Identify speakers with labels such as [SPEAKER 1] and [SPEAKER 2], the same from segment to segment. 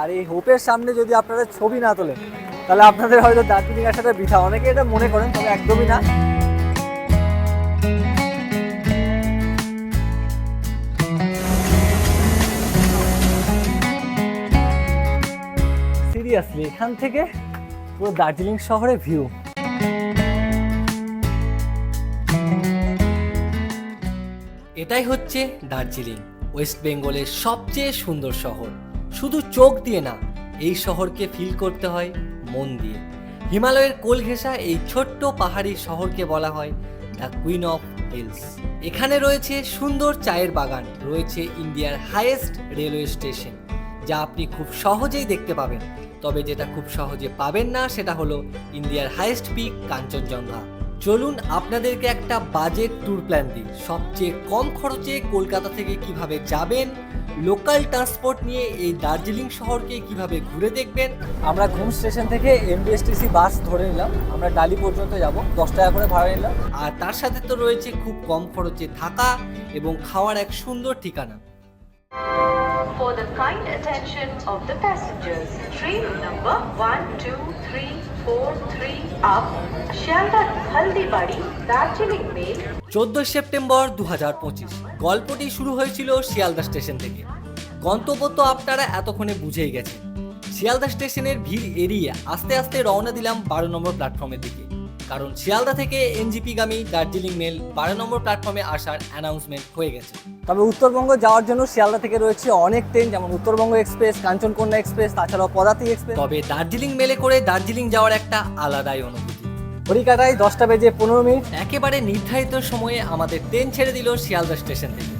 [SPEAKER 1] আর এই হোপের সামনে যদি আপনারা ছবি না তোলেন, তাহলে আপনাদের হয়তো দার্জিলিং আসাটা বৃথা অনেকে এটা মনে করেন, তবে একদমই না। সিরিয়াসলি এখান থেকে পুরো দার্জিলিং শহরে ভিউ
[SPEAKER 2] এটাই হচ্ছে দার্জিলিং, ওয়েস্ট বেঙ্গলের সবচেয়ে সুন্দর শহর। শুধু চোখ দিয়ে না, এই শহরকে ফিল করতে হয় মন দিয়ে। হিমালয়ের কোল ঘেঁষা এই ছোট্ট পাহাড়ি শহরকে বলা হয় দ্য কুইন অফ হিলস এখানে রয়েছে সুন্দর চায়ের বাগান, রয়েছে ইন্ডিয়ার হাইয়েস্ট রেলওয়ে স্টেশন যা আপনি খুব সহজেই দেখতে পাবেন। তবে যেটা খুব সহজে পাবেন না, সেটা হলো ইন্ডিয়ার হাইয়েস্ট পিক কাঞ্চনজঙ্ঘা। চলুন আপনাদেরকে একটা বাজেট ট্যুর প্ল্যান দিই। সবচেয়ে কম খরচে কলকাতা থেকে কীভাবে যাবেন লোকাল ট্রান্সপোর্ট নিয়ে এই দার্জিলিং শহরকে কীভাবে ঘুরে দেখবেন
[SPEAKER 1] আমরা ঘুম স্টেশন থেকে এমবিএসটিসি বাস ধরে নিলাম। আমরা ডালি পর্যন্ত যাব দশ টাকা করে ভাড়া নিলাম।
[SPEAKER 2] আর তার সাথে তো রয়েছে খুব কম খরচে থাকা এবং খাওয়ার এক সুন্দর ঠিকানা।
[SPEAKER 3] For the kind attention of the passengers, train number 12343
[SPEAKER 2] চোদ্দ সেপ্টেম্বর দু হাজার পঁচিশ, গল্পটি শুরু হয়েছিল শিয়ালদা স্টেশন থেকে। গন্তব্য তো আপনারা এতক্ষণে বুঝেই গেছেন। শিয়ালদা স্টেশনের ভিড় এড়িয়ে আস্তে আস্তে রওনা দিলাম বারো নম্বর প্ল্যাটফর্মের দিকে। কারণ শিয়ালদা থেকে এনজিপি গামী দার্জিলিং মেল বারো নম্বর প্ল্যাটফর্মে আসার অ্যানাউন্সমেন্ট হয়ে গেছে।
[SPEAKER 1] তবে উত্তরবঙ্গ যাওয়ার জন্য শিয়ালদা থেকে রয়েছে অনেক ট্রেন যেমন উত্তরবঙ্গ এক্সপ্রেস কাঞ্চনকন্যা এক্সপ্রেস তাছাড়াও পদাতিক এক্সপ্রেস।
[SPEAKER 2] তবে দার্জিলিং মেলে করে দার্জিলিং যাওয়ার একটা আলাদাই অনুভূতি।
[SPEAKER 1] হরিকাটায় দশটা বেজে পনেরো মিনিট।
[SPEAKER 2] একেবারে নির্ধারিত সময়ে আমাদের ট্রেন ছেড়ে দিল শিয়ালদা স্টেশন থেকে।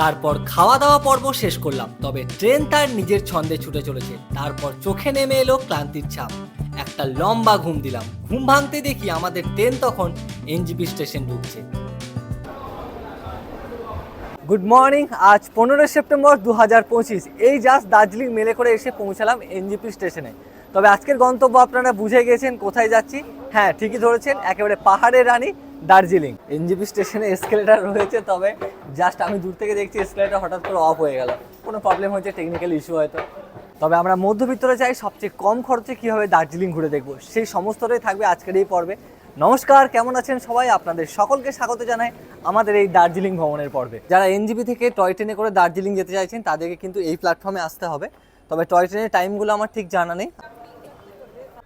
[SPEAKER 2] তারপর খাওয়া দাওয়া পর্ব শেষ করলাম তবে ট্রেন তার নিজের ছন্দে ছুটে চলেছে। তারপর চোখে নেমে এলো ক্লান্তির ছাপ। একটা লম্বা ঘুম দিলাম। ঘুম ভাঙতে দেখি আমাদের ট্রেন তখন এনজিপি স্টেশন ঢুকছে।
[SPEAKER 1] গুড মর্নিং আজ পনেরোই সেপ্টেম্বর দু হাজার পঁচিশ। এই জাস্ট দার্জিলিং মেলে করে এসে পৌঁছালাম এনজিপি স্টেশনে। তবে আজকের গন্তব্য আপনারা বুঝে গেছেন, কোথায় যাচ্ছি? হ্যাঁ ঠিকই ধরেছেন, একেবারে পাহাড়ের রানী দার্জিলিং। এনজিপি স্টেশনে এসকেলেটার রয়েছে, তবে জাস্ট আমি দূর থেকে দেখছি এসকেলেটার হঠাৎ করে অফ হয়ে গেল। কোনো প্রবলেম হয়েছে টেকনিক্যাল ইস্যু হয়তো। তবে আমরা মধ্যবিত্তরা চাই সবচেয়ে কম খরচে কীভাবে দার্জিলিং ঘুরে দেখব, সেই সমস্তটাই থাকবে আজকের এই পর্বে। নমস্কার, কেমন আছেন সবাই? আপনাদের সকলকে স্বাগত জানাই আমাদের এই দার্জিলিং ভ্রমণের পর্বে। যারা এনজিপি থেকে টয় ট্রেনে করে দার্জিলিং যেতে চাইছেন, তাদেরকে কিন্তু এই প্ল্যাটফর্মে আসতে হবে। তবে টয় ট্রেনের টাইমগুলো আমার ঠিক জানা নেই।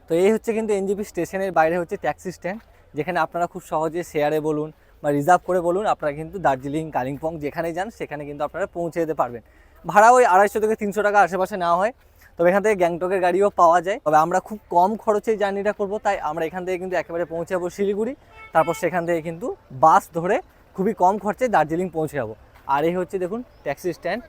[SPEAKER 1] তো এই হচ্ছে কিন্তু এনজিপি স্টেশনের বাইরে হচ্ছে ট্যাক্সি স্ট্যান্ড, যেখানে আপনারা খুব সহজে শেয়ারে বলুন বা রিজার্ভ করে বলুন, আপনারা কিন্তু দার্জিলিং, কালিম্পং যেখানে যান, সেখানে কিন্তু আপনারা পৌঁছে যেতে পারবেন। ভাড়া ওই আড়াইশো থেকে তিনশো টাকা আশেপাশে নেওয়া হয়। তবে এখান থেকে গ্যাংটকের গাড়িও পাওয়া যায়। তবে আমরা খুব কম খরচে জার্নিটা করব, তাই আমরা এখান থেকে কিন্তু একেবারে পৌঁছে যাব শিলিগুড়ি। তারপর সেখান থেকে কিন্তু বাস ধরে খুবই কম খরচে দার্জিলিং পৌঁছে যাব। আর এই হচ্ছে দেখুন, ট্যাক্সি স্ট্যান্ড।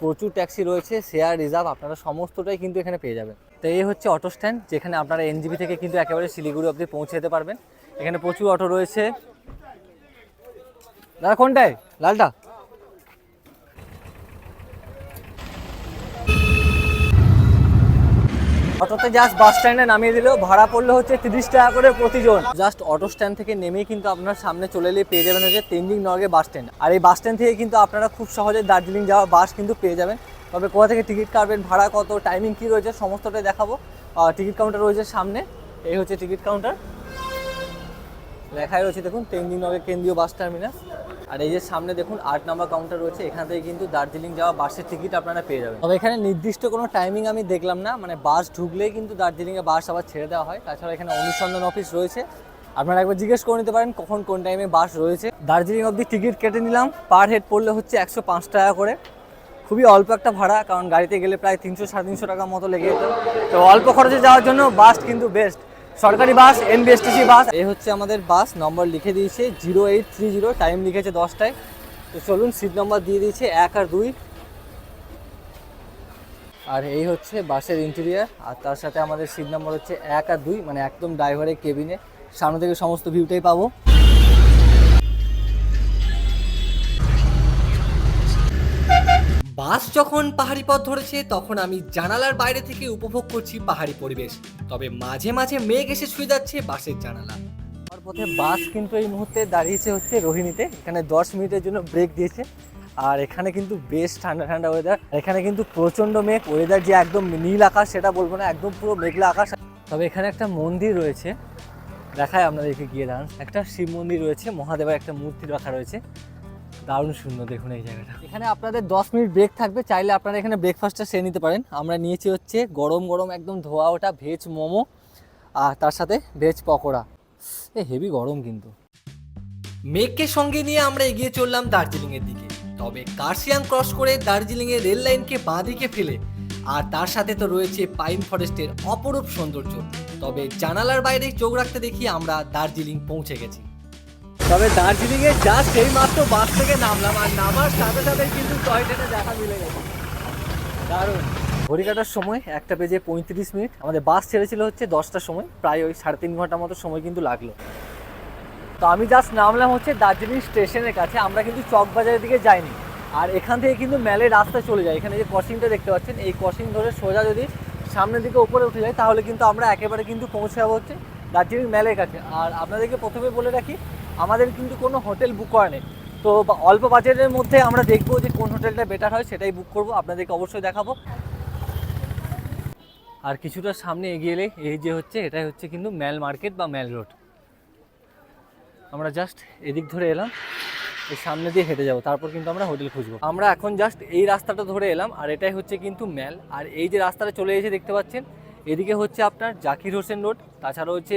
[SPEAKER 1] প্রচুর ট্যাক্সি রয়েছে, শেয়ার, রিজার্ভ, আপনারা সমস্তটাই কিন্তু এখানে পেয়ে যাবেন। তো এই হচ্ছে অটো স্ট্যান্ড, যেখানে আপনারা এনজিবি থেকে কিন্তু একেবারে শিলিগুড়ি অবধি পৌঁছে যেতে পারবেন। এখানে প্রচুর অটো রয়েছে। দাদা, কোনটায়? লালটা? অটোতে জাস্ট বাস স্ট্যান্ডে নামিয়ে দিলেও ভাড়া পড়লে হচ্ছে তিরিশ টাকা করে প্রতিজন। জাস্ট অটো স্ট্যান্ড থেকে নেমেই কিন্তু আপনার সামনে চলে এলে পেয়ে যাবেন হচ্ছে তেনজিং নর্গে বাস স্ট্যান্ড আর এই বাস স্ট্যান্ড থেকে কিন্তু আপনারা খুব সহজে দার্জিলিং যাওয়া বাস কিন্তু পেয়ে যাবেন। তবে কোথা থেকে টিকিট কাটবেন, ভাড়া কত টাইমিং কী রয়েছে সমস্তটাই দেখাবো। টিকিট কাউন্টার রয়েছে সামনে। এই হচ্ছে টিকিট কাউন্টার লেখাই রয়েছে দেখুন, তেনজিং নগর কেন্দ্রীয় বাস টার্মিনাস আর এই যে সামনে দেখুন আট নাম্বার কাউন্টার রয়েছে, এখান থেকে কিন্তু দার্জিলিং যাওয়া বাসের টিকিট আপনারা পেয়ে যাবেন। তবে এখানে নির্দিষ্ট কোনো টাইমিং আমি দেখলাম না মানে বাস ঢুকলেই কিন্তু দার্জিলিংয়ে বাস আবার ছেড়ে দেওয়া হয়। তাছাড়া এখানে অনুসন্ধান অফিস রয়েছে। আপনারা একবার জিজ্ঞেস করে নিতে পারেন কখন কোন টাইমে বাস রয়েছে। দার্জিলিং অবধি টিকিট কেটে নিলাম পার হেড পড়লে হচ্ছে একশো পাঁচ টাকা করে। খুবই অল্প একটা ভাড়া, কারণ গাড়িতে গেলে প্রায় তিনশো সাড়ে তিনশো টাকার মতো লেগে যেত। তো অল্প খরচে যাওয়ার জন্য বাস কিন্তু বেস্ট সরকারি বাস এনবিএসটিসি বাস। এই হচ্ছে আমাদের বাস, নম্বর লিখে দিয়েছে zero eight three zero time লিখেছে দশটায়। তো চলুন সিট নম্বর দিয়ে দিয়েছে এক আর দুই। আর এই হচ্ছে বাসের ইন্টেরিয়ার আর তার সাথে আমাদের সিট নম্বর হচ্ছে এক আর দুই মানে একদম ড্রাইভারের কেবিনে সামনে থেকে সমস্ত ভিউটাই পাবো।
[SPEAKER 2] বাস যখন পাহাড়ি পথ ধরেছে, তখন আমি জানালার বাইরে থেকে উপভোগ করছি পাহাড়ি পরিবেশ। তবে মাঝে মাঝে মেঘ এসে ছুঁয়ে যাচ্ছে বাসের জানালা।
[SPEAKER 1] পথে বাস কিন্তু এই মুহূর্তে দাঁড়িয়েছে হচ্ছে রোহিণীতে। এখানে দশ মিনিটের জন্য ব্রেক দিয়েছে। আর এখানে কিন্তু বেশ ঠান্ডা ঠান্ডা ওয়েদার এখানে কিন্তু প্রচণ্ড মেঘ। ওয়েদার যে একদম নীল আকাশ, সেটা বলব না। একদম পুরো মেঘলা আকাশ। তবে এখানে একটা মন্দির রয়েছে। দেখায় আপনাদেরকে গিয়ে দাঁড়ান। একটা শিব মন্দির রয়েছে। মহাদেবের একটা মূর্তি রাখা রয়েছে। দারুণ সুন্দর দেখুন এই জায়গাটা। এখানে আপনাদের দশ মিনিট ব্রেক থাকবে চাইলে আপনারা এখানে ব্রেকফাস্টটা সেরে নিতে পারেন। আমরা নিয়েছি হচ্ছে গরম গরম একদম ধোয়া ওটা ভেজ মোমো আর তার সাথে ভেজ পকোড়া। এ হেভি গরম কিন্তু।
[SPEAKER 2] মেঘকে সঙ্গে নিয়ে আমরা এগিয়ে চললাম দার্জিলিংয়ের দিকে। তবে কার্শিয়াং ক্রস করে দার্জিলিংয়ের রেল লাইনকে বাঁ দিকে ফেলে আর তার সাথে তো রয়েছে পাইন ফরেস্টের অপরূপ সৌন্দর্য। তবে জানালার বাইরে চোখ রাখতে দেখি আমরা দার্জিলিং পৌঁছে গেছি।
[SPEAKER 1] তবে দার্জিলিংয়ে জাস্ট এই মাত্র বাস থেকে নামলাম আর নামার সাথে সাথে কিন্তু টয় ট্রেনে দেখা মিলে গেছে দারুণ। ঘড়ি কাটার সময় একটা বেজে পঁয়ত্রিশ মিনিট। আমাদের বাস ছেড়েছিল হচ্ছে দশটার সময়। প্রায় ওই সাড়ে তিন ঘণ্টার মতো সময় কিন্তু লাগল। তো আমি জাস্ট নামলাম হচ্ছে দার্জিলিং স্টেশনের কাছে। আমরা কিন্তু চকবাজারের দিকে যাইনি। আর এখান থেকে কিন্তু মেলের রাস্তা চলে যায় এখানে যে ক্রসিংটা দেখতে পাচ্ছেন, এই ক্রসিং ধরে সোজা যদি সামনের দিকে উপরে উঠে যায়, তাহলে কিন্তু আমরা একেবারে কিন্তু পৌঁছে যাব হচ্ছে দার্জিলিং মেলের কাছে। আর আপনাদেরকে প্রথমে বলে রাখি, আমাদের কিন্তু কোনো হোটেল বুক করা নেই। তো অল্প বাজেটের মধ্যে আমরা দেখব যে কোন হোটেলটা বেটার হয়, সেটাই বুক করব। আপনাদেরকে অবশ্যই দেখাবো। আর কিছুটা সামনে এগিয়ে এলে, এই যে হচ্ছে, এটাই হচ্ছে কিন্তু ম্যাল মার্কেট বা ম্যাল রোড। আমরা জাস্ট এদিক ধরে এলাম, এই সামনে দিয়ে হেঁটে যাব, তারপর কিন্তু আমরা হোটেল খুঁজবো। আমরা এখন জাস্ট এই রাস্তাটা ধরে এলাম, আর এটাই হচ্ছে কিন্তু ম্যাল আর এই যে রাস্তাটা চলে এসে দেখতে পাচ্ছেন এদিকে হচ্ছে আপনার জাকির হোসেন রোড, তাছাড়া হচ্ছে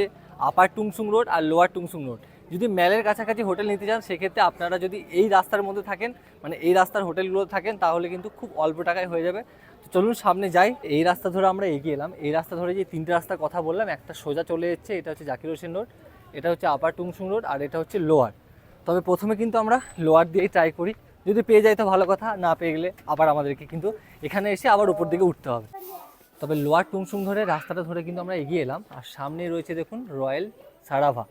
[SPEAKER 1] আপার টুংসুং রোড আর লোয়ার টুংসুং রোড। যদি ম্যালের কাছাকাছি হোটেল নিতে চান, সেক্ষেত্রে আপনারা যদি এই রাস্তার মধ্যে থাকেন মানে এই রাস্তার হোটেলগুলো থাকেন, তাহলে কিন্তু খুব অল্প টাকায় হয়ে যাবে। তো চলুন সামনে যাই। এই রাস্তা ধরে আমরা এগিয়ে এলাম। এই রাস্তা ধরে যে তিনটে রাস্তার কথা বললাম, একটা সোজা চলে যাচ্ছে এটা হচ্ছে জাকির হোসেন রোড, এটা হচ্ছে আপার টুংসুং রোড, আর এটা হচ্ছে লোয়ার। তবে প্রথমে কিন্তু আমরা লোয়ার দিয়েই ট্রাই করি। যদি পেয়ে যাই তো ভালো কথা, না পেয়ে গেলে আবার আমাদেরকে কিন্তু এখানে এসে আবার উপর দিকে উঠতে হবে। তবে লোয়ার টুংসুং ধরে রাস্তাটা ধরে কিন্তু আমরা এগিয়ে এলাম। আর সামনে রয়েছে দেখুন রয়্যাল সারাভা।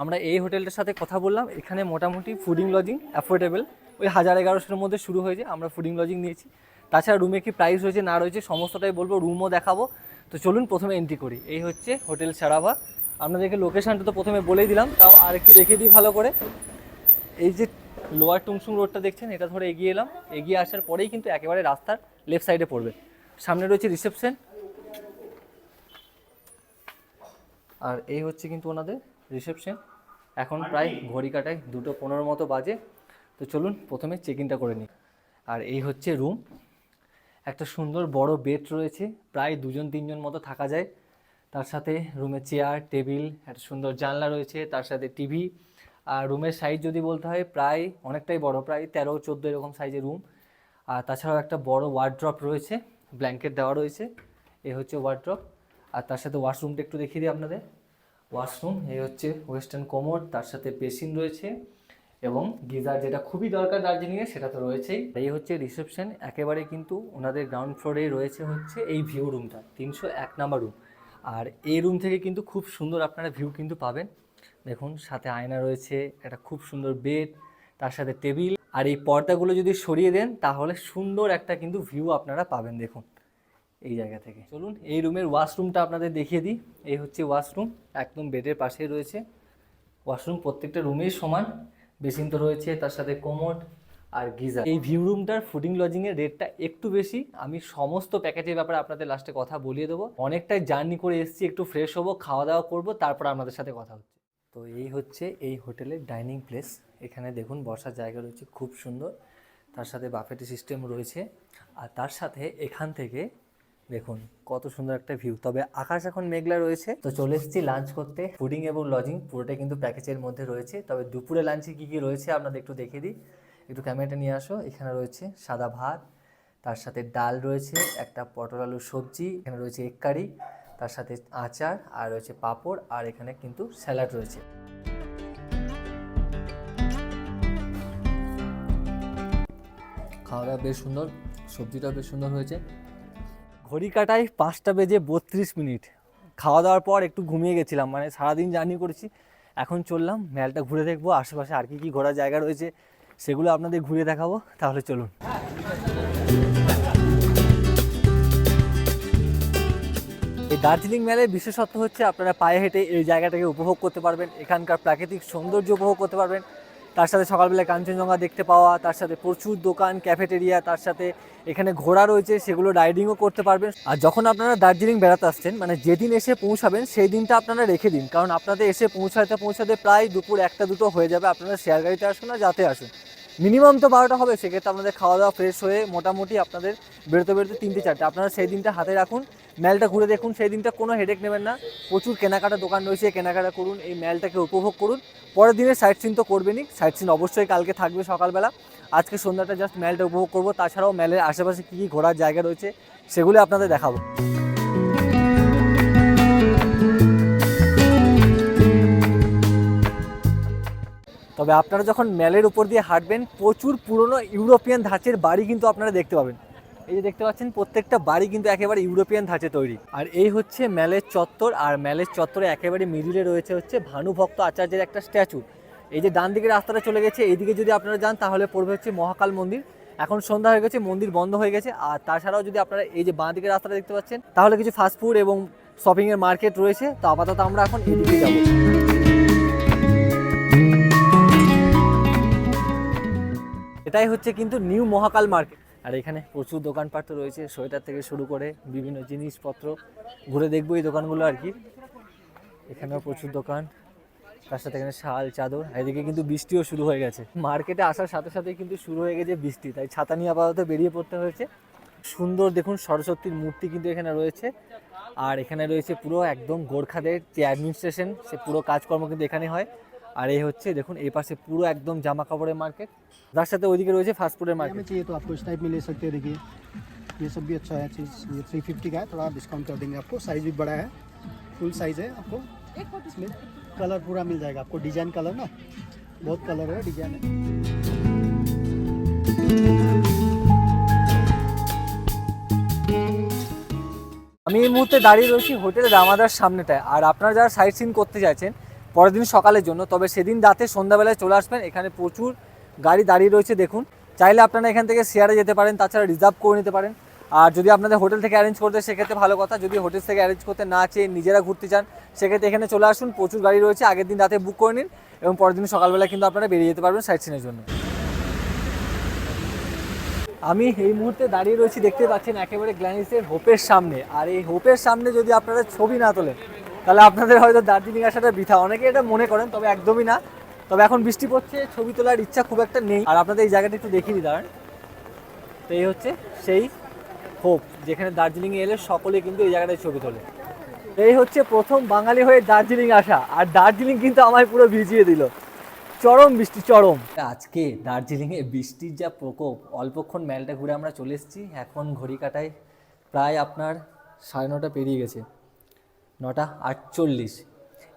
[SPEAKER 1] আমরা এই হোটেলটার সাথে কথা বললাম। এখানে মোটামুটি ফুডিং লজিং অ্যাফোর্ডেবল। ওই হাজার এগারোশোর মধ্যে শুরু হয়েছে, আমরা ফুডিং লজিং নিয়েছি। তাছাড়া রুমে কি প্রাইস রয়েছে না রয়েছে সমস্তটাই বলব, রুমও দেখাবো। তো চলুন প্রথমে এন্ট্রি করি। এই হচ্ছে হোটেল সারাভা। আপনাদেরকে লোকেশানটা তো প্রথমে বলেই দিলাম, তাও আরেকটু দেখিয়ে দিই ভালো করে। এই যে লোয়ার টুংসুং রোডটা দেখছেন, এটা ধরে এগিয়ে এলাম। এগিয়ে আসার পরেই কিন্তু একেবারে রাস্তার লেফট সাইডে পড়বে। সামনে রয়েছে রিসেপশন। আর এই হচ্ছে কিন্তু ওনাদের রিসেপশন। এখন প্রায় ঘড়ি কাটায় দুটো পনেরো মতো বাজে। তো চলুন প্রথমে চেক ইনটা করে নিই। আর এই হচ্ছে রুম একটা সুন্দর বড় বেড রয়েছে। প্রায় দুজন, তিনজন মতো থাকা যায়। তার সাথে রুমে চেয়ার টেবিল একটা সুন্দর জানলা রয়েছে, তার সাথে টিভি আর রুমের সাইজ যদি বলতে হয়, প্রায় অনেকটাই বড়, প্রায় তেরো, চোদ্দ এরকম সাইজের রুম আর তাছাড়াও একটা বড় ওয়ার্ড্রপ রয়েছে। ব্ল্যাঙ্কেট দেওয়া রয়েছে। এ হচ্ছে ওয়ার্ড্রপ আর তার সাথে ওয়াশরুমটা একটু দেখিয়ে দিই আপনাদের। ওয়াশরুম এই হচ্ছে ওয়েস্টার্ন কোমোড তার সাথে বেসিন রয়েছে এবং গিজার যেটা খুবই দরকার দার্জিলিংয়ে, সেটা তো রয়েছেই। এই হচ্ছে রিসেপশন একেবারে কিন্তু ওনাদের গ্রাউন্ড ফ্লোরে রয়েছে হচ্ছে এই ভিউ রুমটা তিনশো এক নাম্বার রুম আর এই রুম থেকে কিন্তু খুব সুন্দর আপনারা ভিউ কিন্তু পাবেন। দেখুন, সাথে আয়না রয়েছে, একটা খুব সুন্দর বেড তার সাথে টেবিল আর এই পর্দাগুলো যদি সরিয়ে দেন, তাহলে সুন্দর একটা কিন্তু ভিউ আপনারা পাবেন দেখুন, এই জায়গা থেকে। চলুন, এই রুমের ওয়াশরুমটা আপনাদের দেখিয়ে দিই। এই হচ্ছে ওয়াশরুম একদম বেডের পাশেই রয়েছে। ওয়াশরুম প্রত্যেকটা রুমেই সমান। বেসিন তো রয়েছে, তার সাথে কোমোড আর গিজার। এই ভিউ রুমটার ফুডিং লজিংয়ের রেটটা একটু বেশি। আমি সমস্ত প্যাকেজের ব্যাপারে আপনাদের লাস্টে কথা বলিয়ে দেবো। অনেকটাই জার্নি করে এসেছি, একটু ফ্রেশ হব খাওয়া দাওয়া করব, তারপর আপনাদের সাথে কথা হচ্ছে। তো এই হচ্ছে এই হোটেলের ডাইনিং প্লেস এখানে দেখুন বসার জায়গা রয়েছে, খুব সুন্দর। তার সাথে বাফেটি সিস্টেম রয়েছে। আর তার সাথে এখান থেকে দেখুন কত সুন্দর একটা ভিউ তবে আকাশ এখন মেঘলা রয়েছে। তো চলে এসেছি লাঞ্চ করতে। ফুডিং এবং লজিং পুরোটাই কিন্তু প্যাকেজের মধ্যে রয়েছে। তবে দুপুরে লাঞ্চে কী কী রয়েছে আপনাদের একটু দেখে দিই। একটু ক্যামেরাটা নিয়ে আসো। এখানে রয়েছে সাদা ভাত, তার সাথে ডাল রয়েছে, একটা পটল আলুর সবজি, এখানে রয়েছে এক কারি, তার সাথে আচার, আর রয়েছে পাঁপড়, আর এখানে কিন্তু স্যালাড রয়েছে। খাওয়া বেশ সুন্দর, সবজিটাও বেশ সুন্দর হয়েছে। ঘড়ি কাটায় পাঁচটা বেজে বত্রিশ মিনিট। খাওয়া দাওয়ার পর একটু ঘুমিয়ে গেছিলাম মানে সারাদিন জার্নি করেছি। এখন চললাম মেলটা ঘুরে দেখব, আশেপাশে আর কি কী ঘোরার জায়গা রয়েছে, সেগুলো আপনাদের ঘুরে দেখাবো, তাহলে চলুন। এই দার্জিলিং মেলের বিশেষত্ব হচ্ছে আপনারা পায়ে হেঁটে এই জায়গাটাকে উপভোগ করতে পারবেন, এখানকার প্রাকৃতিক সৌন্দর্য উপভোগ করতে পারবেন। তার সাথে সকালবেলা কাঞ্চনজঙ্ঘা দেখতে পাওয়া, তার সাথে প্রচুর দোকান ক্যাফেটেরিয়া তার সাথে এখানে ঘোড়া রয়েছে, সেগুলো রাইডিংও করতে পারবেন। আর যখন আপনারা দার্জিলিং বেড়াতে আসছেন মানে যেদিন এসে পৌঁছাবেন, সেই দিনটা আপনারা রেখে দিন। কারণ আপনাদের এসে পৌঁছাতে পৌঁছাতে প্রায় দুপুর একটা দুটো হয়ে যাবে। আপনারা শেয়ার গাড়িতে আসুন না যাতে আসুন। মিনিমাম তো বারোটা হবে, সেক্ষেত্রে আপনাদের খাওয়া দাওয়া ফ্রেশ হয়ে মোটামুটি আপনাদের বেরোতে বেরোতে তিনটে চারটে। আপনারা সেই দিনটা হাতে রাখুন, ম্যালটা ঘুরে দেখুন, সেই দিনটা কোনো হেডেক নেবেন না। প্রচুর কেনাকাটা দোকান রয়েছে, কেনাকাটা করুন, এই ম্যালটাকে উপভোগ করুন। পরের দিনে সাইট সিন তো করবেনই সাইট সিন অবশ্যই কালকে থাকবে সকালবেলা। আজকে সন্ধ্যাটা জাস্ট ম্যালটা উপভোগ করব, তাছাড়াও ম্যালের আশেপাশে কী কী ঘোরার জায়গা রয়েছে, সেগুলো আপনাদের দেখাবো। তবে আপনারা যখন ম্যালের উপর দিয়ে হাঁটবেন, প্রচুর পুরনো ইউরোপিয়ান ধাঁচের বাড়ি কিন্তু আপনারা দেখতে পাবেন। এই যে দেখতে পাচ্ছেন, প্রত্যেকটা বাড়ি কিন্তু একেবারে ইউরোপিয়ান ধাঁচে তৈরি। আর এই হচ্ছে ম্যালের চত্বর, আর ম্যালের চত্বরে একেবারে মিডিলে রয়েছে হচ্ছে ভানুভক্ত আচার্যের একটা স্ট্যাচু। এই যে ডান দিকে রাস্তাটা চলে গেছে, এইদিকে যদি আপনারা যান, তাহলে পড়বে হচ্ছে মহাকাল মন্দির। এখন সন্ধ্যা হয়ে গেছে, মন্দির বন্ধ হয়ে গেছে। আর তাছাড়াও যদি আপনারা এই যে বাঁ দিকে রাস্তাটা দেখতে পাচ্ছেন, তাহলে কিছু ফাস্টফুড এবং শপিংয়ের মার্কেট রয়েছে। তো আপাতত আমরা এখন এদিকে যাব। এটাই হচ্ছে কিন্তু নিউ মহাকাল মার্কেট আর এখানে প্রচুর দোকানপাট রয়েছে, সোয়েটার থেকে শুরু করে বিভিন্ন জিনিসপত্র ঘুরে দেখব এই দোকানগুলো আর কি। এখানেও প্রচুর দোকান, তার সাথে এখানে শাল, চাদর এদিকে কিন্তু বৃষ্টিও শুরু হয়ে গেছে। মার্কেটে আসার সাথে সাথে কিন্তু শুরু হয়ে গেছে বৃষ্টি, তাই ছাতা নিয়ে আপাতত বেরিয়ে পড়তে হয়েছে। সুন্দর দেখুন সরস্বতীর মূর্তি কিন্তু এখানে রয়েছে। আর এখানে রয়েছে পুরো একদম গোর্খাদের যে অ্যাডমিনিস্ট্রেশন সে পুরো কাজকর্ম কিন্তু এখানে হয়। আর এই হচ্ছে দেখুন এই পাশে পুরো একদম জামা কাপড়ের মার্কেট তার সাথে ওইদিকে রয়েছে ফাস্টফুডের মার্কেট
[SPEAKER 4] में चाहिए तो आपको इस टाइप में ले सकते हैं देखिए ये सब भी अच्छा है चीज़ ये थ्री फिफ्टी का है थोड़ा डिस्काउंट कर देंगे आपको साइज़ भी बड़ा है फुल साइज़ है आपको इसमें कलर पूरा मिल जाएगा आपको डिजाइन कलर ना बहुत कलर है डिजाइन है
[SPEAKER 1] আমি এই মুহূর্তে দাঁড়িয়ে রয়েছি হোটেল রামাদার সামনেটায় আর আপনারা যারা সাইট সিন করতে চাইছেন পরের দিন সকালের জন্য। তবে সেদিন রাতে সন্ধ্যাবেলায় চলে আসবেন। এখানে প্রচুর গাড়ি দাঁড়িয়ে রয়েছে, দেখুন। চাইলে আপনারা এখান থেকে শেয়ারে যেতে পারেন, তাছাড়া রিজার্ভ করে নিতে পারেন। আর যদি আপনাদের হোটেল থেকে অ্যারেঞ্জ করতে সেক্ষেত্রে ভালো কথা। যদি হোটেল থেকে অ্যারেঞ্জ করতে না চেয়ে নিজেরা ঘুরতে চান, সেক্ষেত্রে এখানে চলে আসুন। প্রচুর গাড়ি রয়েছে। আগের দিন রাতে বুক করে নিন এবং পরের দিন সকালবেলা কিন্তু আপনারা বেরিয়ে যেতে পারবেন সাইট সিনের জন্য। আমি এই মুহূর্তে দাঁড়িয়ে রয়েছি, দেখতে পাচ্ছেন একেবারে গ্ল্যানিসের হোপের সামনে। আর এই হোপের সামনে যদি আপনারা ছবি না তোলেন তাহলে আপনাদের হয়তো দার্জিলিং আসাটা বৃথা। অনেকে এটা মনে করেন, তবে একদমই না। তবে এখন বৃষ্টি পড়ছে, ছবি তোলার ইচ্ছা খুব একটা নেই। আর আপনাদের এই জায়গাটা একটু দেখিয়ে দাঁড়ান। তো এই হচ্ছে সেই হোপ, যেখানে দার্জিলিংয়ে এলে সকলে কিন্তু এই জায়গাটায় ছবি তোলে। এই হচ্ছে প্রথম বাঙালি হয়ে দার্জিলিং আসা, আর দার্জিলিং কিন্তু আমায় পুরো ভিজিয়ে দিল। চরম বৃষ্টি, চরম। আজকে দার্জিলিংয়ে বৃষ্টির যা প্রকোপ, অল্পক্ষণ মেলটা ঘুরে আমরা চলে এসেছি। এখন ঘড়ি কাটায় প্রায় আপনার সাড়ে নটা পেরিয়ে গেছে। নটা আটচল্লিশ।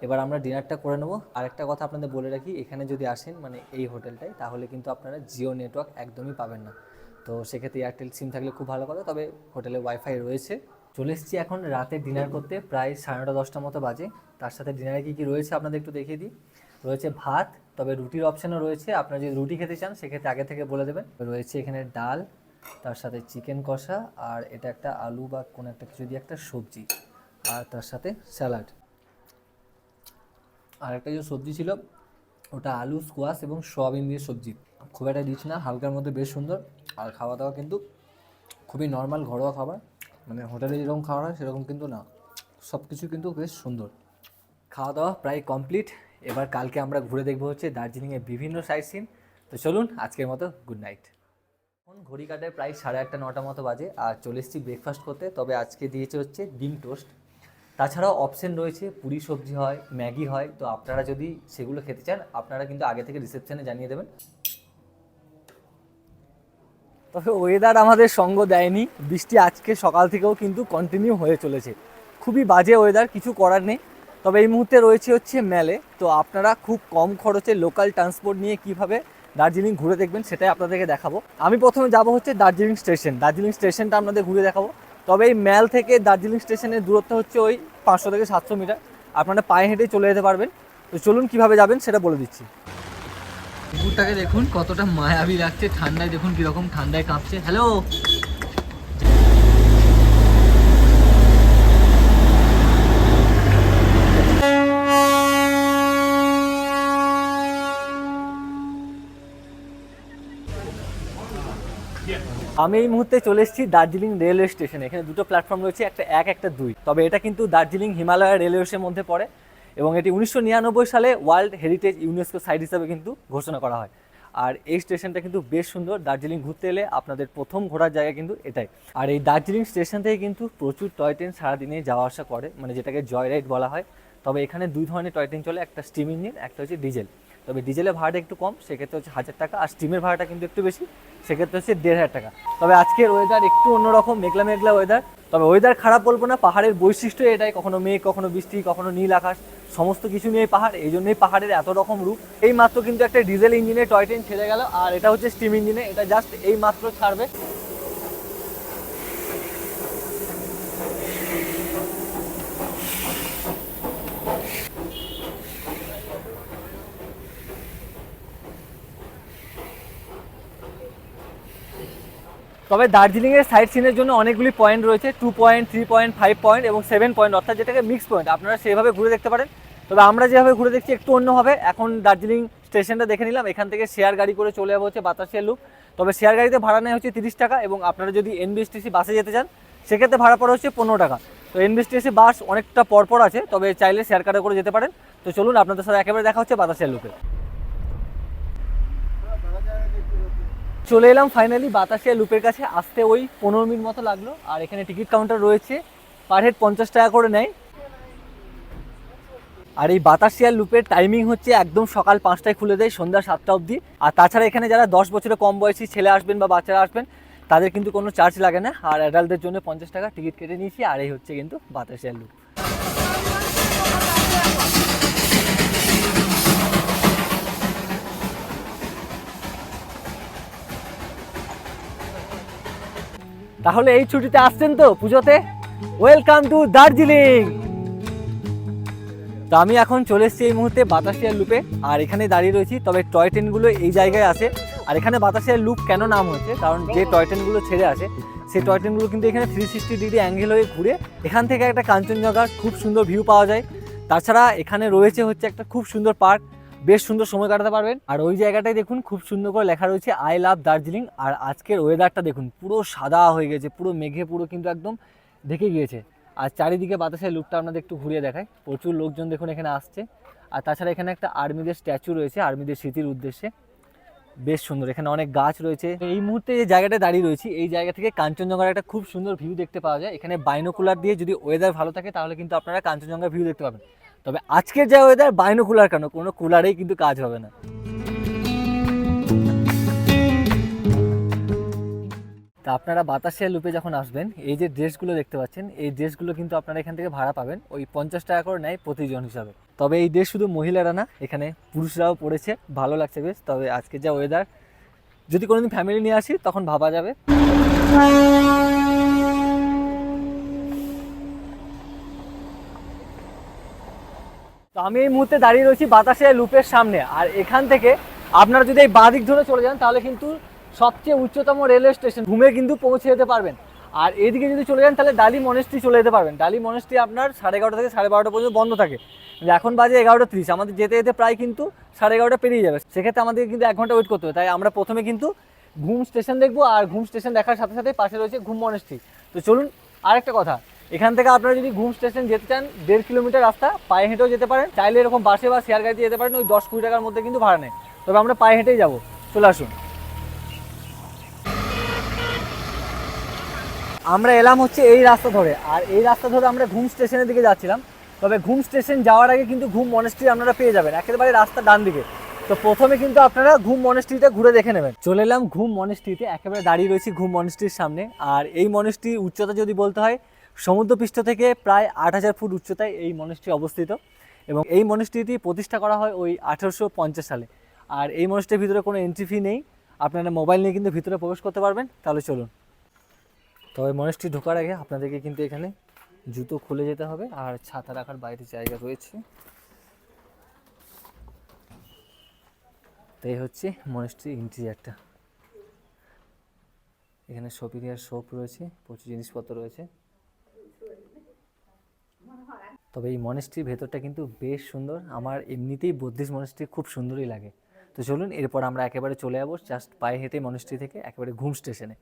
[SPEAKER 1] এবার আমরা ডিনারটা করে নেব। আরেকটা কথা আপনাদের বলে রাখি, এখানে যদি আসেন মানে এই হোটেলটায়, তাহলে কিন্তু আপনারা জিও নেটওয়ার্ক একদমই পাবেন না। তো সেক্ষেত্রে এয়ারটেল সিম থাকলে খুব ভালো কথা, তবে হোটেলে ওয়াইফাই রয়েছে। চলে এসেছি এখন রাতে ডিনার করতে, প্রায় সাড়ে নটা, দশটার মতো বাজে। তার সাথে ডিনারে কী কী রয়েছে আপনাদের একটু দেখিয়ে দিই। রয়েছে ভাত, তবে রুটির অপশানও রয়েছে। আপনারা যদি রুটি খেতে চান, সেক্ষেত্রে আগে থেকে বলে দেবেন। রয়েছে এখানে ডাল, তার সাথে চিকেন কষা, আর এটা একটা আলু বা কোনো একটা কিছু দিয়ে একটা সবজি। আর তার সাথে স্যালাড। আর একটা যে সবজি ছিল, ওটা আলু, স্কোয়াশ এবং সোয়াবিন দিয়ে সবজি। খুব একটা রিচ না, হালকার মধ্যে বেশ সুন্দর। আর খাওয়া দাওয়া কিন্তু খুবই নর্মাল ঘরোয়া খাবার। মানে হোটেলে যেরকম খাওয়া হয়, সেরকম কিন্তু না। সব কিছু কিন্তু বেশ সুন্দর। খাওয়া দাওয়া প্রায় কমপ্লিট এবার কালকে আমরা ঘুরে দেখব হচ্ছে দার্জিলিংয়ের বিভিন্ন সাইট সিন তো চলুন, আজকের মতো গুড নাইট এখন ঘড়ি কাটায় প্রায় সাড়ে আটটা, নটা মতো বাজে। আর চলে এসেছি ব্রেকফাস্ট করতে। তবে আজকে দিয়েছে হচ্ছে ডিম টোস্ট তাছাড়াও অপশন রয়েছে, পুরি সবজি হয়, ম্যাগি হয়, তো আপনারা যদি সেগুলো খেতে চান, আপনারা কিন্তু আগে থেকে রিসেপশনে জানিয়ে দেবেন। তবে ওয়েদার আমাদের সঙ্গ দেয়নি। বৃষ্টি আজকে সকাল থেকেও কিন্তু কন্টিনিউ হয়ে চলেছে। খুবই বাজে ওয়েদার কিছু করার নেই। তবে এই মুহূর্তে রয়েছে হচ্ছে মেলে। তো আপনারা খুব কম খরচে লোকাল ট্রান্সপোর্ট নিয়ে কীভাবে দার্জিলিং ঘুরে দেখবেন, সেটাই আপনাদেরকে দেখাবো। আমি প্রথমে যাব হচ্ছে দার্জিলিং স্টেশন দার্জিলিং স্টেশনটা আপনাদের ঘুরে দেখাবো। তবে এই ম্যাল থেকে দার্জিলিং স্টেশনের দূরত্ব হচ্ছে ওই পাঁচশো থেকে সাতশো মিটার। আপনারা পায়ে হেঁটেই চলে যেতে পারবেন। তো চলুন কীভাবে যাবেন সেটা বলে দিচ্ছি। কুকুরটাকে দেখুন কতটা মায়াবি লাগছে। ঠান্ডায় দেখুন কীরকম ঠান্ডায় কাঁপছে। হ্যালো? আমি এই মুহূর্তে চলে এসেছি দার্জিলিং রেলওয়ে স্টেশনে। এখানে দুটো প্ল্যাটফর্ম রয়েছে, একটা এক, একটা দুই। তবে এটা কিন্তু দার্জিলিং হিমালয় রেলওয়েসের মধ্যে পড়ে এবং এটি উনিশশো নিরানব্বই সালে ওয়ার্ল্ড হেরিটেজ ইউনেস্কো সাইট হিসাবে কিন্তু ঘোষণা করা হয়। আর এই স্টেশনটা কিন্তু বেশ সুন্দর, দার্জিলিং ঘুরতে এলে আপনাদের প্রথম ঘোরার জায়গা কিন্তু এটাই। আর এই দার্জিলিং স্টেশন থেকে কিন্তু প্রচুর টয় ট্রেন সারাদিনে যাওয়া আসা করে মানে যেটাকে জয় রাইড বলা হয়। তবে এখানে দুই ধরনের টয় ট্রেন চলে, একটা স্টিম ইঞ্জিন একটা হচ্ছে ডিজেল। তবে ডিজেলের ভাড়াটা একটু কম, সেক্ষেত্রে হচ্ছে হাজার টাকা, আর স্টিমের ভাড়াটা কিন্তু একটু বেশি, সেক্ষেত্রে হচ্ছে দেড় হাজার টাকা। তবে আজকের ওয়েদার একটু অন্যরকম, মেঘলা মেঘলা ওয়েদার তবে ওয়েদার খারাপ বলব না, পাহাড়ের বৈশিষ্ট্য এটাই, কখনো মেঘ, কখনো বৃষ্টি, কখনো নীল আকাশ, সমস্ত কিছু নিয়ে পাহাড়, এই জন্যই পাহাড়ের এত রকম রূপ। এই মাত্র কিন্তু একটা ডিজেল ইঞ্জিনে টয় ট্রেন ছেড়ে গেল, আর এটা হচ্ছে স্টিম ইঞ্জিনে এটা জাস্ট এই মাত্র ছাড়বে। তবে দার্জিলিংয়ের সাইড সিনের জন্য অনেকগুলি পয়েন্ট রয়েছে two point three point five point এবং সেভেন পয়েন্ট অর্থাৎ যেটাকে মিক্স পয়েন্ট আপনারা সেভাবে ঘুরে দেখতে পারেন। তবে আমরা যেভাবে ঘুরে দেখছি একটু অন্যভাবে এখন দার্জিলিং স্টেশনটা দেখে নিলাম, এখান থেকে শেয়ার গাড়ি করে চলে যাব হচ্ছে বাতাসিয়া লুপ তবে শেয়ার গাড়িতে ভাড়া নেয় হচ্ছে তিরিশ টাকা এবং আপনারা যদি এনবিএসটিসি বাসে যেতে চান, সেক্ষেত্রে ভাড়া পড়া হচ্ছে পনেরো টাকা। তো এনবিএসটিসি বাস অনেকটা পরপর আছে, তবে চাইলে শেয়ার কারে করে যেতে পারেন। তো চলুন, আপনাদের সাথে একেবারে দেখা হচ্ছে বাতাসিয়া লুপে চলে এলাম ফাইনালি বাতাসিয়া লুপের কাছে। আসতে ওই পনেরো মিনিট মতো লাগল। আর এখানে টিকিট কাউন্টার রয়েছে। পার হেড পঞ্চাশ টাকা করে নেয়। আর এই বাতাসিয়া লুপের টাইমিং হচ্ছে একদম সকাল পাঁচটায় খুলে দেয়, সন্ধ্যা সাতটা অবধি। আর তাছাড়া এখানে যারা দশ বছরের কম বয়সী ছেলে আসবেন বা বাচ্চারা আসবেন, তাদের কিন্তু কোনো চার্জ লাগে না। আর অ্যাডাল্টদের জন্য পঞ্চাশ টাকা টিকিট কেটে নিয়েছি। আর এই হচ্ছে কিন্তু বাতাসিয়া লুপ তাহলে এই ছুটিতে আসছেন তো পুজোতে? ওয়েলকাম টু দার্জিলিং তো আমি এখন চলে এসেছি এই মুহূর্তে বাতাসিয়া লুপে আর এখানে দাঁড়িয়ে রয়েছি, তবে টয় ট্রেনগুলো এই জায়গায় আছে। আর এখানে বাতাসিয়া লুপ কেন নাম হয়েছে? কারণ যে টয় ট্রেনগুলো ছেড়ে আসে, সেই টয় ট্রেনগুলো কিন্তু এখানে থ্রি সিক্সটি ডিগ্রি অ্যাঙ্গেল হয়ে ঘুরে এখান থেকে একটা কাঞ্চনজঙ্ঘার খুব সুন্দর ভিউ পাওয়া যায়। তাছাড়া এখানে রয়েছে হচ্ছে একটা খুব সুন্দর পার্ক বেশ সুন্দর সময় কাটাতে পারবেন। আর ওই জায়গাটায় দেখুন, খুব সুন্দর করে লেখা রয়েছে, আই লাভ দার্জিলিং। আর আজকের ওয়েদারটা দেখুন, পুরো সাদা হয়ে গেছে, পুরো মেঘে পুরো কিন্তু একদম ঢেকে গিয়েছে। আর চারিদিকে বাতাসের লুকটা আপনাদের একটু ঘুরিয়ে দেখায় প্রচুর লোকজন দেখুন এখানে আসছে। আর তাছাড়া এখানে একটা আর্মিদের স্ট্যাচু রয়েছে, আর্মিদের স্মৃতির উদ্দেশ্যে। বেশ সুন্দর, এখানে অনেক গাছ রয়েছে। এই মুহূর্তে যে জায়গাটা দাঁড়িয়ে রয়েছি, এই জায়গা থেকে কাঞ্চনজঙ্ঘার একটা খুব সুন্দর ভিউ দেখতে পাওয়া যায়। এখানে বাইনোকুলার দিয়ে যদি ওয়েদার ভালো থাকে, তাহলে কিন্তু আপনারা কাঞ্চনজঙ্ঘার ভিউ দেখতে পাবেন। তবে আজকের যা ওয়েদার বাইনো কুলার কেন? কোনো কুলারেই কিন্তু কাজ হবে না। তা আপনারা বাতাসিয়া লুপে যখন আসবেন, এই যে ড্রেসগুলো দেখতে পাচ্ছেন, এই ড্রেসগুলো কিন্তু আপনারা এখান থেকে ভাড়া পাবেন ওই পঞ্চাশ টাকা করে নেয় প্রতিজন হিসাবে। তবে এই ড্রেস শুধু মহিলারা না, এখানে পুরুষরাও পড়েছে, ভালো লাগছে বেশ। তবে আজকে যা ওয়েদার যদি কোনোদিন ফ্যামিলি নিয়ে আসি, তখন ভাবা যাবে। তো আমি এই মুহূর্তে দাঁড়িয়ে রয়েছি বাতাসিয়া লুপের সামনে। আর এখান থেকে আপনারা যদি এই বাঁ দিক ধরে চলে যান, তাহলে কিন্তু সবচেয়ে উচ্চতম রেলওয়ে স্টেশন ঘুমে কিন্তু পৌঁছে যেতে পারবেন। আর এদিকে যদি চলে যান, তাহলে ডালি মনেস্ট্রি চলে যেতে পারবেন। ডালি মনেস্ট্রি আপনার সাড়ে এগারোটা থেকে সাড়ে বারোটা পর্যন্ত বন্ধ থাকে। এখন বাজে এগারোটা ত্রিশ। আমাদের যেতে যেতে প্রায় কিন্তু সাড়ে এগারোটা পেরিয়ে যাবে। সেক্ষেত্রে আমাদের কিন্তু এক ঘণ্টা ওয়েট করতে হবে। তাই আমরা প্রথমে কিন্তু ঘুম স্টেশন দেখব আর ঘুম স্টেশন দেখার সাথে সাথে পাশে রয়েছে ঘুম মনেস্ট্রি তো চলুন আরেকটা কথা। এখান থেকে আপনারা যদি ঘুম স্টেশন যেতে চান, দেড় কিলোমিটার রাস্তা, পায়ে হেঁটেও যেতে পারেন। চাইলে এরকম বাসে বা শেয়ার গাড়িতে যেতে পারেন, ওই দশ কুড়ি টাকার মধ্যে কিন্তু ভাড়া নেয়। তবে আমরা পায়ে হেঁটেই যাব। চলে আসুন। আমরা এলাম হচ্ছে এই রাস্তা ধরে। আর এই রাস্তা ধরে আমরা ঘুম স্টেশনের দিকে যাচ্ছিলাম। তবে ঘুম স্টেশন যাওয়ার আগে কিন্তু ঘুম মনেস্ট্রি আপনারা পেয়ে যাবেন। একেবারে রাস্তা ডান দিকে। তো প্রথমে কিন্তু আপনারা ঘুম মনেস্ট্রিটা ঘুরে দেখে নেবেন। চলে এলাম ঘুম মনেস্ট্রিতে একেবারে দাঁড়িয়ে রয়েছি ঘুম মনেস্ট্রির সামনে। আর এই মনেস্ট্রির উচ্চতা যদি বলতে হয় সমুদ্রপৃষ্ঠ থেকে প্রায় আট হাজার ফুট উচ্চতায় এই মনেস্ট্রি অবস্থিত এবং এই মনেস্ট্রিটি প্রতিষ্ঠা করা হয় ওই আঠেরোশো পঞ্চাশ সালে। আর এই মনেস্ট্রির ভিতরে কোনো এন্ট্রি ফি নেই। আপনারা মোবাইল নিয়ে কিন্তু ভিতরে প্রবেশ করতে পারবেন। তাহলে চলুন। তবে মনেস্ট্রি ঢোকার আগে আপনাদেরকে কিন্তু এখানে জুতো খুলে যেতে হবে। আর ছাতা রাখার বাইরে জায়গা রয়েছে। তাই হচ্ছে মনেস্ট্রি ইন্টেরিয়ারটা এখানে শপিরিয়ার শপ রয়েছে। প্রচুর জিনিসপত্র রয়েছে। তবে এই মনেস্ট্রির ভেতরটা কিন্তু বেশ সুন্দর। আমার এমনিতেই বুদ্ধিস্ট মনেস্ট্রি খুব সুন্দরই লাগে। তো চলুন, এরপর আমরা একেবারে চলে যাব জাস্ট পায়ে হেঁটে মনেস্ট্রি থেকে, একেবারে ঘুম স্টেশনে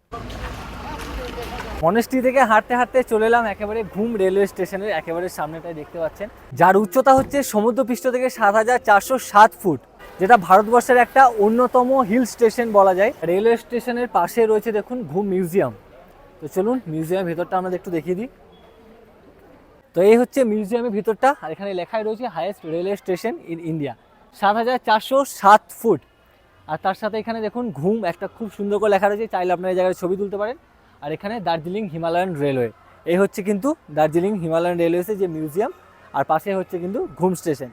[SPEAKER 1] মনেস্ট্রি থেকে হাঁটতে হাঁটতে চলে এলাম একেবারে ঘুম রেলওয়ে স্টেশনের একেবারে সামনেটাই দেখতে পাচ্ছেন। যার উচ্চতা হচ্ছে সমুদ্রপৃষ্ঠ থেকে সাত হাজার চারশো সাত ফুট, যেটা ভারতবর্ষের একটা অন্যতম হিল স্টেশন বলা যায়। রেলওয়ে স্টেশনের পাশে রয়েছে, দেখুন, ঘুম মিউজিয়াম তো চলুন মিউজিয়ামের ভেতরটা আমরা একটু দেখিয়ে দিই। তো এই হচ্ছে মিউজিয়ামের ভিতরটা, আর এখানে লেখাই রয়েছে highest railway station in India সাত হাজার চারশো সাত ফুট আর তার সাথে এখানে দেখুন ঘুম, একটা খুব সুন্দর করে লেখা রয়েছে, চাইলে আপনার এই জায়গায় ছবি তুলতে পারেন। আর এখানে দার্জিলিং হিমালয়ান রেলওয়ে এই হচ্ছে কিন্তু দার্জিলিং হিমালয়ান রেলওয়েসের যে মিউজিয়াম, আর পাশে হচ্ছে কিন্তু ঘুম স্টেশন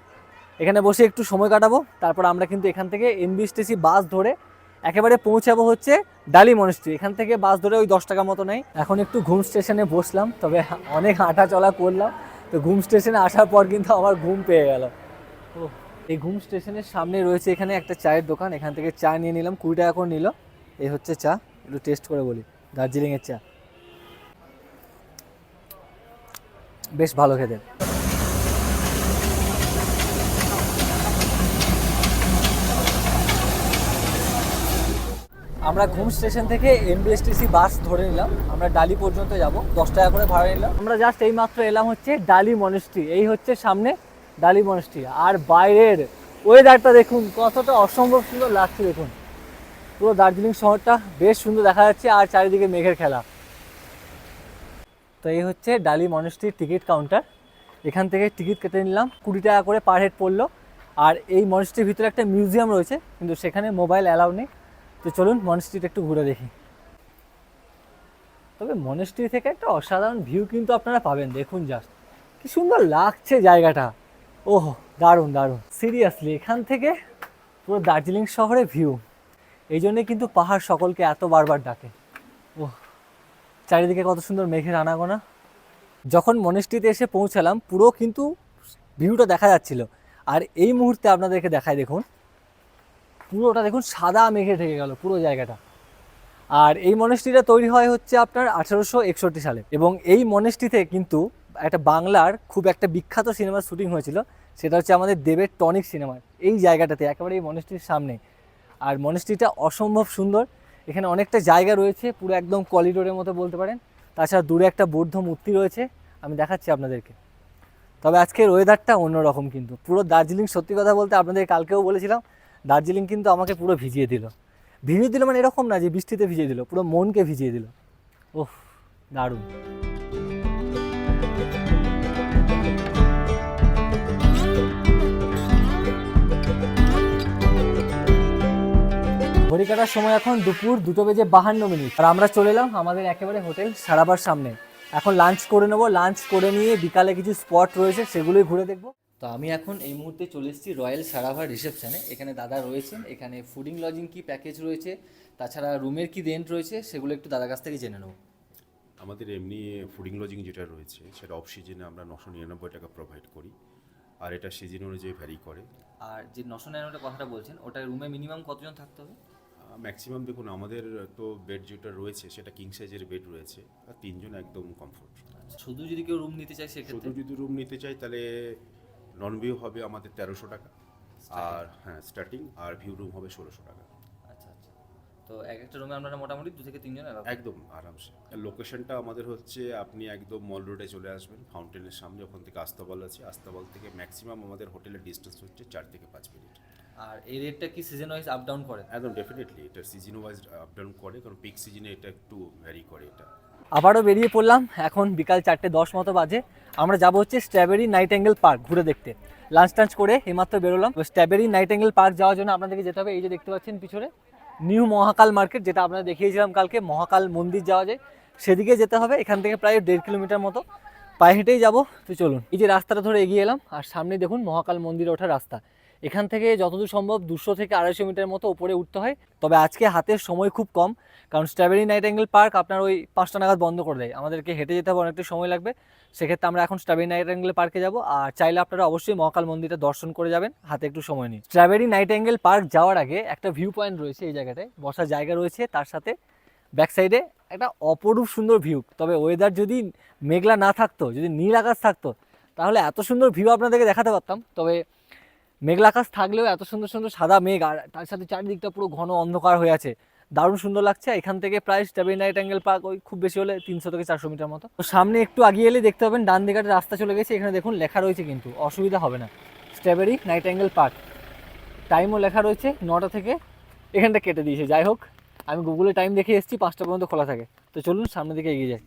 [SPEAKER 1] এখানে বসে একটু সময় কাটাবো, তারপর আমরা কিন্তু এখান থেকে এনবিএসটিসি বাস ধরে একেবারে পৌঁছাবো হচ্ছে ডালি মনস্ট্রি এখান থেকে বাস ধরে ওই দশ টাকা মতো নেই। এখন একটু ঘুম স্টেশনে বসলাম, তবে অনেক হাঁটা চলা করলাম। তো ঘুম স্টেশনে আসার পর কিন্তু আমার ঘুম পেয়ে গেল। ও এই ঘুম স্টেশনের সামনে রয়েছে এখানে একটা চায়ের দোকান। এখান থেকে চা নিয়ে নিলাম, কুড়ি টাকা করে নিল। এই হচ্ছে চা, একটু টেস্ট করে বলি। দার্জিলিংয়ের চা। বেশ ভালো খেতে। আমরা ঘুম স্টেশন থেকে এমবিএসটিসি বাস ধরে নিলাম। আমরা ডালি পর্যন্ত যাব। দশ টাকা করে ভাড়া নিলাম। আমরা জাস্ট এই মাত্র এলাম হচ্ছে ডালি মনেস্ট্রি এই হচ্ছে সামনে ডালি মনেস্ট্রি আর বাইরের ওয়েদারটা দেখুন, কতটা অসম্ভব সুন্দর লাগছে দেখুন। পুরো দার্জিলিং শহরটা বেশ সুন্দর দেখা যাচ্ছে, আর চারিদিকে মেঘের খেলা। তো এই হচ্ছে ডালি মনেস্ট্রির টিকিট কাউন্টার এখান থেকে টিকিট কেটে নিলাম। কুড়ি টাকা করে পার হেড পড়ল। আর এই মনেস্ট্রির ভিতরে একটা মিউজিয়াম রয়েছে, কিন্তু সেখানে মোবাইল অ্যালাউ নেই। তো চলুন মনেস্ট্রিটা একটু ঘুরে দেখি। তবে মনেস্ট্রি থেকে একটা অসাধারণ ভিউ কিন্তু আপনারা পাবেন, দেখুন জাস্ট কি সুন্দর লাগছে জায়গাটা। ওহ, দারুণ দারুণ। সিরিয়াসলি এখান থেকে পুরো দার্জিলিং শহরে ভিউ এই জন্যে কিন্তু পাহাড় সকলকে এত বারবার ডাকে। ওহ, চারিদিকে কত সুন্দর মেঘের আনাগোনা। যখন মনেস্ট্রিতে এসে পৌঁছালাম, পুরো কিন্তু ভিউটা দেখা যাচ্ছিল। আর এই মুহূর্তে আপনাদেরকে দেখায় দেখুন। পুরোটা দেখুন সাদা মেঘে ঢেকে গেল পুরো জায়গাটা। আর এই মনেস্ট্রিটা তৈরি হয় হচ্ছে আপনার আঠারোশো একষট্টি সালে এবং এই মনেস্ট্রিতে কিন্তু একটা বাংলার খুব একটা বিখ্যাত সিনেমার শুটিং হয়েছিল, সেটা হচ্ছে আমাদের দেবের টনিক সিনেমার এই জায়গাটাতে, একেবারে এই মনেস্ট্রির সামনে। আর মনেস্ট্রিটা অসম্ভব সুন্দর, এখানে অনেকটা জায়গা রয়েছে, পুরো একদম করিডোরের মতো বলতে পারেন। তাছাড়া দূরে একটা বৌদ্ধ মূর্তি রয়েছে, আমি দেখাচ্ছি আপনাদেরকে। তবে আজকের ওয়েদারটা অন্যরকম কিন্তু, পুরো দার্জিলিং সত্যি কথা বলতে আপনাদের কালকেও বলেছিলাম দার্জিলিং কিন্তু আমাকে পুরো ভিজিয়ে দিল। ভিজিয়ে দিল মানে এরকম না যে বৃষ্টিতে ভিজিয়ে দিল, পুরো মনকে ভিজিয়ে দিল। ওহ দারুণ। ঘড়ি কাটার সময় এখন দুপুর দুটো বেজে বাহান্ন মিনিট। আর আমরা চলে এলাম আমাদের একেবারে হোটেল সারাবার সামনে। এখন লাঞ্চ করে নেব। লাঞ্চ করে নিয়ে বিকালে কিছু স্পট রয়েছে, সেগুলোই ঘুরে দেখব। তো আমি এখন এই মুহূর্তে চলে এসেছি রয়্যাল সারাভার রিসেপশানে। এখানে দাদা রয়েছেন এখানে ফুডিং লজিং কি প্যাকেজ রয়েছে তাছাড়া রুমের কি রেন্ট রয়েছে সেগুলো একটু দাদার কাছ থেকে জেনে নেব।
[SPEAKER 5] আমাদের এমনি ফুডিং লজিং যেটা রয়েছে সেটা অফ সিজনে আমরা নশো নিরানব্বই টাকা প্রোভাইড করি আর এটা সিজন অনুযায়ী ভ্যারি করে।
[SPEAKER 1] আর যে নশো নিরানব্বই কথাটা বলছেন ওটা রুমে মিনিমাম কতজন থাকতে হবে?
[SPEAKER 5] ম্যাক্সিমাম দেখুন আমাদের তো বেড যেটা রয়েছে সেটা কিং সাইজের বেড রয়েছে আর তিনজন একদম কমফোর্ট
[SPEAKER 1] শুধু যদি কেউ রুম নিতে চায়
[SPEAKER 5] শুধু
[SPEAKER 1] সেক্ষেত্রে
[SPEAKER 5] যদি রুম নিতে চাই তাহলে নন ভিউ হবে আমাদের তেরোশো টাকা। আর হ্যাঁ স্টার্টিং আর ভিউ রুম হবে ষোলোশো টাকা।
[SPEAKER 1] আচ্ছা আচ্ছা। তো এক একটা রুমে আপনারা মোটামুটি দু থেকে তিনজন
[SPEAKER 5] একদম আরামসে। লোকেশনটা আমাদের হচ্ছে আপনি একদম মল রোডে চলে আসবেন ফাউন্টেনের সামনে ওখান থেকে আস্তাবল আছে। আস্তাবল থেকে ম্যাক্সিমাম আমাদের হোটেলের ডিস্টেন্স হচ্ছে চার থেকে পাঁচ মিনিট
[SPEAKER 1] আর এই রেটটা কি সিজন ওয়াইজ আপ ডাউন করে?
[SPEAKER 5] একদম ডেফিনেটলি এটা সিজন ওয়াইজ আপ ডাউন করে কারণ পিক সিজনে এটা একটু ভ্যারি করে এটা।
[SPEAKER 1] আবারও বেরিয়ে পড়লাম। এখন বিকাল চারটে দশ মতো বাজে। আমরা যাব হচ্ছে স্ট্রবেরি নাইট অ্যাঙ্গেল পার্ক ঘুরে দেখতে। লাঞ্চ টাঞ্চ করে এইমাত্র বেরোলাম। স্ট্রবেরি নাইট অ্যাঙ্গেল পার্ক যাওয়ার জন্য আপনাদেরকে যেতে হবে। এই যে দেখতে পাচ্ছেন পিছনে নিউ মহাকাল মার্কেট যেটা আপনারা দেখিয়েছিলাম কালকে, মহাকাল মন্দির যাওয়া যায়। সেদিকে যেতে হবে, এখান থেকে প্রায় দেড় কিলোমিটার মতো। পায়ে হেঁটেই যাব। তো চলুন, এই যে রাস্তাটা ধরে এগিয়ে এলাম। আর সামনে দেখুন মহাকাল মন্দিরে ওঠার রাস্তা। এখান থেকে যতদূর সম্ভব দুশো থেকে আড়াইশো মিটার মতো উপরে উঠতে হয়। তবে আজকে হাতের সময় খুব কম, কারণ স্ট্রবেরি নাইট অ্যাঙ্গেল পার্ক আপনার ওই পাঁচটা নাগাদ বন্ধ করে দেয়। আমাদেরকে হেঁটে যেতে হবে, অনেকটা সময় লাগবে। সেক্ষেত্রে আমরা এখন স্ট্রবেরি নাইট অ্যাঙ্গেল পার্কে যাব। আর চাইলে আপনারা অবশ্যই মহাকাল মন্দিরটা দর্শন করে যাবেন, হাতে একটু সময় নিয়ে। স্ট্রাবেরি নাইট অ্যাঙ্গেল পার্ক যাওয়ার আগে একটা ভিউ পয়েন্ট রয়েছে এই জায়গাটায়। বসার জায়গা রয়েছে, তার সাথে ব্যাক সাইডে একটা অপরূপ সুন্দর ভিউ তবে ওয়েদার যদি মেঘলা না থাকতো, যদি নীল আকাশ থাকতো, তাহলে এত সুন্দর ভিউ আপনাদেরকে দেখাতে পারতাম। তবে মেঘলা আকাশ থাকলেও এত সুন্দর সুন্দর সাদা মেঘ, আর তার সাথে চারিদিকটা পুরো ঘন অন্ধকার হয়ে আছে। দারুণ সুন্দর লাগছে এখান থেকে প্রায় স্ট্রবেরি নাইট অ্যাঙ্গেল পার্ক ওই খুব বেশি হলে তিনশো থেকে চারশো মিটার মতো। তো সামনে একটু আগিয়ে এলে দেখতে পাবেন, ডান দিকে রাস্তা চলে গেছে, এখানে দেখুন লেখা রয়েছে কিন্তু, অসুবিধা হবে না। স্ট্রবেরি নাইট অ্যাঙ্গেল পার্ক টাইমও লেখা রয়েছে নটা থেকে, এখানটা কেটে দিয়েছে, যাই হোক, আমি গুগলে টাইম দেখে এসেছি, পাঁচটা পর্যন্ত খোলা থাকে। তো চলুন সামনের দিকে এগিয়ে যাই।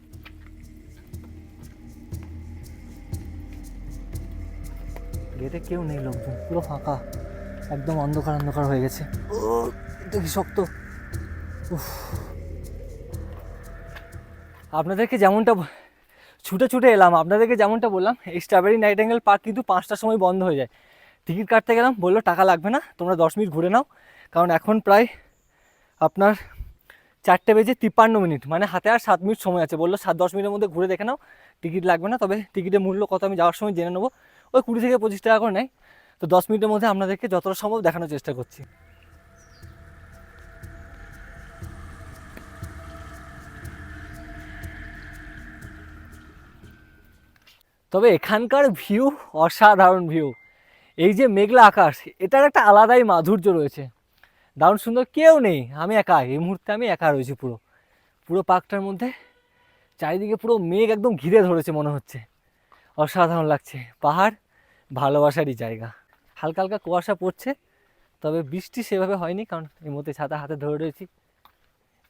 [SPEAKER 1] গেটে কেউ নেই লোকজন, পুরো ফাঁকা। একদম অন্ধকার অন্ধকার হয়ে গেছে। ও এটা কি শক্ত। আপনাদেরকে যেমনটা ছুটে ছুটে এলাম, আপনাদেরকে যেমনটা বললাম, এই স্ট্রবেরি নাইট অ্যাঙ্গেল পার্ক কিন্তু পাঁচটার সময় বন্ধ হয়ে যায়। টিকিট কাটতে গেলাম, বলল টাকা লাগবে না, তোমরা দশ মিনিট ঘুরে নাও। কারণ এখন প্রায় আপনার চারটে বেজে তিপ্পান্ন মিনিট মানে হাতে আর সাত মিনিট সময় আছে। বলল সাত, দশ মিনিটের মধ্যে ঘুরে দেখে নাও, টিকিট লাগবে না, তবে টিকিটের মূল্য কত আমি যাওয়ার সময় জেনে নেব। ওই কুড়ি থেকে পঁচিশ টাকা করে নেয়। তো দশ মিনিটের মধ্যে আপনাদেরকে যতটা সম্ভব দেখানোর চেষ্টা করছি। তবে এখানকার ভিউ অসাধারণ ভিউ এই যে মেঘলা আকাশ, এটার একটা আলাদাই মাধুর্য রয়েছে। দারুণ সুন্দর কেউ নেই, আমি একা, এই মুহূর্তে আমি একা রয়েছি পুরো। পুরো পার্কটার মধ্যে, চারিদিকে পুরো মেঘ একদম ঘিরে ধরেছে মনে হচ্ছে। অসাধারণ লাগছে। পাহাড়, ভালোবাসারই জায়গা। হালকা হালকা কুয়াশা পড়ছে, তবে বৃষ্টি সেভাবে হয়নি, কারণ এই মধ্যে ছাতা হাতে ধরে রয়েছি।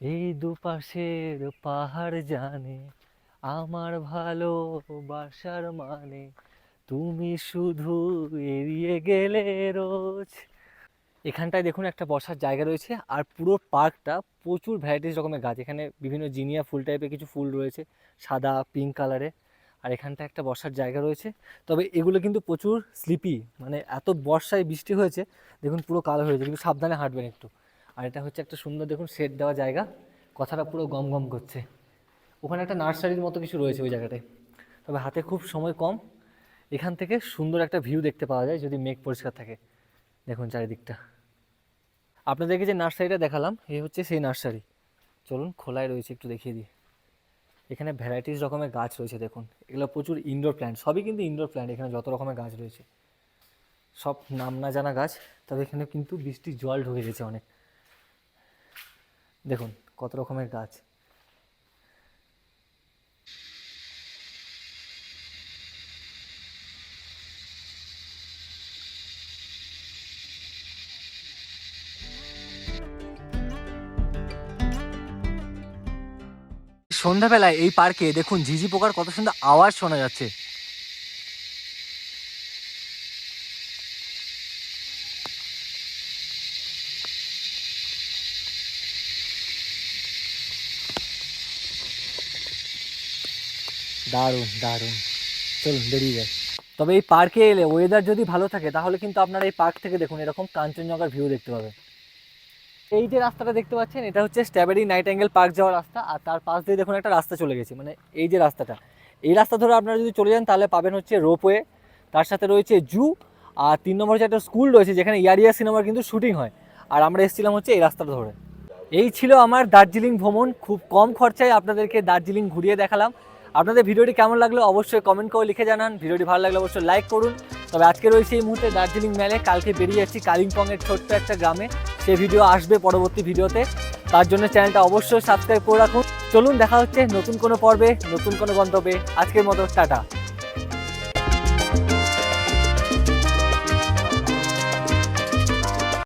[SPEAKER 1] এই দুপাশের পাহাড় জানে, আমার ভালোবাসার মানে তুমি শুধু এড়িয়ে গেলে রোজ। এখানটায় দেখুন একটা বসার জায়গা রয়েছে, আর পুরো পার্কটা প্রচুর ভ্যারাইটিস রকমের গাছ। এখানে বিভিন্ন জিনিয়া ফুল টাইপের কিছু ফুল রয়েছে, সাদা পিঙ্ক কালারে আর এখানটা একটা বসার জায়গা রয়েছে। তবে এগুলো কিন্তু প্রচুর স্লিপি মানে এত বর্ষায় বৃষ্টি হয়েছে, দেখুন পুরো কালো হয়ে হয়েছে কিন্তু সাবধানে হাঁটবেন একটু। আর এটা হচ্ছে একটা সুন্দর, দেখুন শেড দেওয়া জায়গা, কথাটা পুরো গম গম করছে। ওখানে একটা নার্সারির মতো কিছু রয়েছে ওই জায়গাটায়। তবে হাতে খুব সময় কম, এখান থেকে সুন্দর একটা ভিউ দেখতে পাওয়া যায় যদি মেঘ পরিষ্কার থাকে। দেখুন চারিদিকটা। আপনাদেরকে যে নার্সারিটা দেখালাম এই হচ্ছে সেই নার্সারি। চলুন, খোলায় রয়েছে, একটু দেখিয়ে দিই। এখানে ভ্যারাইটিস রকমের গাছ রয়েছে, দেখুন। এগুলো প্রচুর ইনডোর প্ল্যান্ট সবই কিন্তু ইনডোর প্ল্যান্ট এখানে যত রকমের গাছ রয়েছে। সব নাম না জানা গাছ, তবে এখানে কিন্তু বৃষ্টির জল ঢুকে গেছে অনেক। দেখুন কত রকমের গাছ। সন্ধ্যাবেলায় এই পার্কে দেখুন ঝিঝি পোকার কত সুন্দর আওয়াজ শোনা যাচ্ছে। দারুণ দারুণ। চলুন, বেরিয়ে যায় তবে এই পার্কে এলে ওয়েদার যদি ভালো থাকে, তাহলে কিন্তু আপনারা এই পার্ক থেকে দেখুন, এরকম কাঞ্চনজঙ্ঘার ভিউ দেখতে পাবেন। এই যে রাস্তাটা দেখতে পাচ্ছেন, এটা হচ্ছে স্ট্রবেরি নাইট অ্যাঙ্গেল পার্ক যাওয়ার রাস্তা। আর তার পাশ দিয়ে দেখুন একটা রাস্তা চলে গেছে মানে এই যে রাস্তাটা। এই রাস্তা ধরে আপনারা যদি চলে যান, তাহলে পাবেন হচ্ছে রোপওয়ে তার সাথে রয়েছে জু আর তিন নম্বর হচ্ছে একটা স্কুল রয়েছে, যেখানে ইয়ারিয়া সিনেমার কিন্তু শুটিং হয়। আর আমরা এসেছিলাম হচ্ছে এই রাস্তাটা ধরে। এই ছিল আমার দার্জিলিং ভ্রমণ। খুব কম খরচায় আপনাদেরকে দার্জিলিং ঘুরিয়ে দেখালাম। আপনাদের ভিডিওটি কেমন লাগল অবশ্যই কমেন্ট করে লিখে জানান। ভিডিওটি ভালো লাগলে অবশ্যই লাইক করুন। তবে আজকে রয়েছে এই মুহূর্তে দার্জিলিং মেলে কালকে বেরিয়ে যাচ্ছি কালিম্পংয়ের ছোট্ট একটা গ্রামে। সে ভিডিও আসবে পরবর্তী ভিডিওতে তার জন্য চ্যানেলটা অবশ্যই সাবস্ক্রাইব করে রাখুন। চলুন দেখা হচ্ছে নতুন কোনো পর্বে, নতুন কোনো গন্তব্যে। আজকের মতো, টাটা।